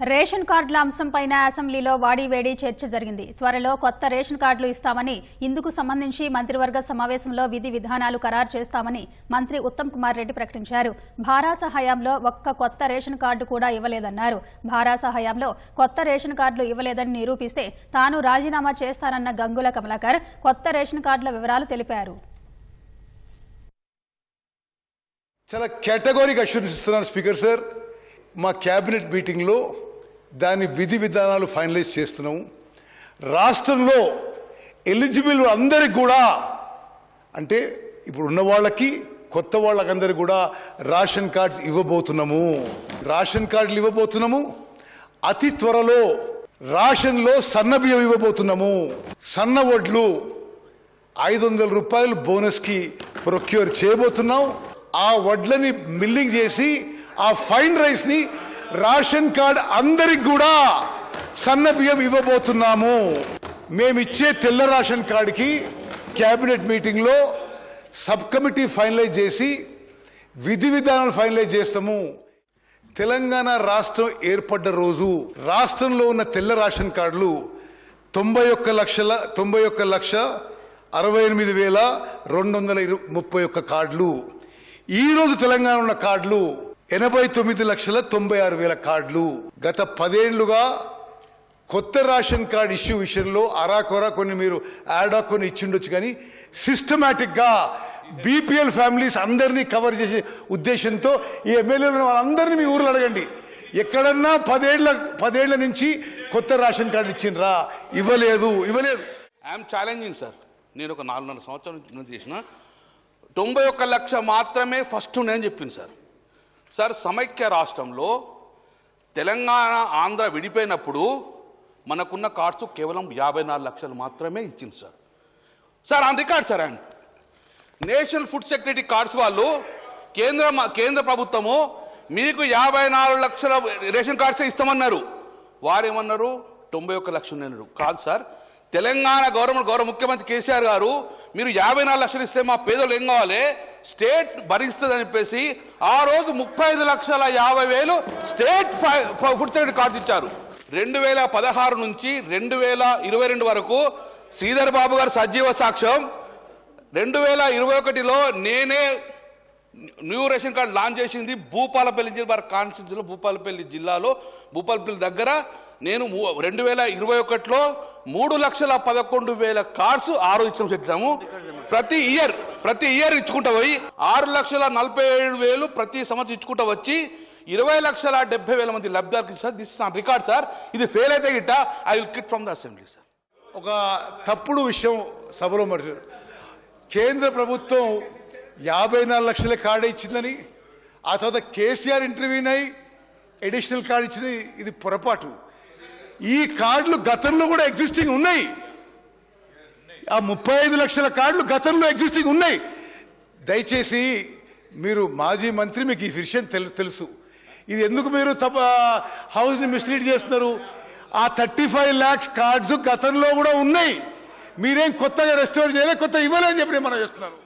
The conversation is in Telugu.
రేషన్ కార్డుల అంశంపైన అసెంబ్లీలో వాడివేడి చర్చ జరిగింది. త్వరలో కొత్త రేషన్ కార్డులు ఇస్తామని ఇందుకు సంబంధించి మంత్రివర్గ సమావేశంలో విధి విధానాలు ఖరారు చేస్తామని మంత్రి ఉత్తమ్ కుమార్ రెడ్డి ప్రకటించారు. భారాస హయాంలో ఒక్క కొత్త రేషన్ కార్డు కూడా ఇవ్వలేదన్నారు. భారాస హయాంలో కొత్త రేషన్ కార్డులు ఇవ్వలేదని నిరూపిస్తే తాను రాజీనామా చేస్తానన్న గంగుల కమలాకర్ కొత్త రేషన్ కార్డుల వివరాలు తెలిపారు. చాలా అష్యూరెన్స్ స్పీకర్ సార్. మా క్యాబినెట్ మీటింగ్లో దాని విధి విధానాలు ఫైనలైజ్ చేస్తున్నాము. రాష్ట్రంలో ఎలిజిబుల్ అందరికి కూడా అంటే ఇప్పుడు ఉన్న వాళ్ళకి కొత్త వాళ్ళకందరికి కూడా రేషన్ కార్డ్స్ ఇవ్వబోతున్నాము. రేషన్ కార్డులు ఇవ్వబోతున్నాము. అతి త్వరలో రాషన్లో సన్న బియ్యం ఇవ్వబోతున్నాము. సన్న వడ్లు ఐదు వందల రూపాయలు బోనస్కి ప్రొక్యూర్ చేయబోతున్నాం. ఆ వడ్లని మిల్లింగ్ చేసి ఆ ఫైన్ రైస్ని రేషన్ కార్డ్ అందరికి కూడా సన్న బియ్యం ఇవ్వబోతున్నాము. మేమిచ్చే తెల్ల రేషన్ కార్డుకి క్యాబినెట్ మీటింగ్లో సబ్ కమిటీ ఫైనలైజ్ చేసి విధి విధానాలు ఫైనలైజ్ చేస్తాము. తెలంగాణ రాష్ట్రం ఏర్పడ్డ రోజు రాష్ట్రంలో ఉన్న తెల్ల రేషన్ కార్డులు తొంభై ఒక్క లక్షల తొంభై ఒక్క లక్ష అరవై ఎనిమిది వేల రెండు వందల ఇరు ముప్పై ఒక్క కార్డులు. ఈరోజు తెలంగాణ ఉన్న కార్డులు ఎనభై తొమ్మిది లక్షల తొంభై ఆరు వేల కార్డులు. గత పదేళ్ళుగా కొత్త రేషన్ కార్డు ఇష్యూ విషయంలో అరాకొరా కొన్ని మీరు యాడా కొన్ని ఇచ్చిండొచ్చు కానీ సిస్టమేటిక్గా బీపీఎల్ ఫ్యామిలీస్ అందరినీ కవర్ చేసే ఉద్దేశంతో ఈ ఎమ్మెల్యేలు వాళ్ళందరినీ మీ ఊర్లో అడగండి. ఎక్కడన్నా పదేళ్ళ పదేళ్ళ నుంచి కొత్త రేషన్ కార్డు ఇచ్చిండ్రా. ఇవ్వలేదు ఇవ్వలేదు. I'm challenging sir. నేను ఒక నాలుగున్నర సంవత్సరాల నుంచి చేసిన. తొంభై ఒక్క లక్ష మాత్రమే ఫస్ట్ నేను చెప్పింది సార్. సార్ సమైక్య రాష్ట్రంలో తెలంగాణ ఆంధ్ర విడిపోయినప్పుడు మనకున్న కార్డ్స్ కేవలం యాభై నాలుగు లక్షలు మాత్రమే ఇచ్చింది sir. Sir on record sir and national food security cards వాళ్ళు కేంద్ర కేంద్ర ప్రభుత్వము మీకు యాభై నాలుగు లక్షల రేషన్ కార్డ్సే ఇస్తామన్నారు. వారేమన్నారు? తొంభై ఒక్క లక్షలు కాదు సార్ తెలంగాణ గవర్నమెంట్ గౌరవ ముఖ్యమంత్రి కేసీఆర్ గారు మీరు యాభై నాలుగు లక్షలు ఇస్తే మా పేదలు ఏం కావాలి? స్టేట్ భరిస్తుందని చెప్పేసి ఆ రోజు ముప్పై ఐదు లక్షల యాభై వేలు స్టేట్ ఫుడ్ సెక్యూరిటీ కార్డ్స్ ఇచ్చారు. రెండు వేల పదహారు నుంచి రెండు వేల ఇరవై రెండు వరకు శ్రీధర్ బాబు గారు సజీవ సాక్ష్యం. రెండు వేల ఇరవై ఒకటిలో నేనే న్యూ రేషన్ కార్డు లాంచ్ చేసింది భూపాలపల్లి జిల్లా వారి కాన్స్టిట్యూన్సీలో భూపాలపల్లి జిల్లాలో భూపాలపల్లి దగ్గర. నేను రెండు వేల ఇరవై ఒకటిలో మూడు లక్షల పదకొండు వేల కార్డ్స్ ఆరు ఇచ్చాం పెట్టాము ప్రతి ఇయర్ ప్రతి ఇయర్ ఇచ్చుకుంటా పోయి ఆరు లక్షల నలభై ఏడు వేలు ప్రతి సంవత్సరం ఇచ్చుకుంటా వచ్చి ఇరవై లక్షల డెబ్బై వేల మంది లబ్ధిదారులు sir this on record sir ఇది ఫెయిల్ అయితే గిట్ట I will quit from the assembly sir ఒక తప్పుడు విషయం సభలో మరి కేంద్ర ప్రభుత్వం యాభై నాలుగు లక్షల కార్డు ఇచ్చిందని ఆ తర్వాత కేసీఆర్ ఇంటర్వ్యూనై అడిషనల్ కార్డు ఇచ్చింది ఇది పొరపాటు. ఈ కార్డులు గతంలో కూడా ఎగ్జిస్టింగ్ ఉన్నాయి. ఆ ముప్పై ఐదు లక్షల కార్డులు గతంలో ఎగ్జిస్టింగ్ ఉన్నాయి. దయచేసి మీరు మాజీ మంత్రి మీకు ఈ విషయం తెలు తెలుసు. ఇది ఎందుకు మీరు తప్ప హౌస్ని మిస్లీడ్ చేస్తున్నారు? ఆ థర్టీ ఫైవ్ ల్యాక్స్ కార్డ్స్ గతంలో కూడా ఉన్నాయి. మీరేం కొత్తగా రెస్టోర్ చేయలే కొత్త ఇవ్వలేని చెప్పి మనం చేస్తున్నారు.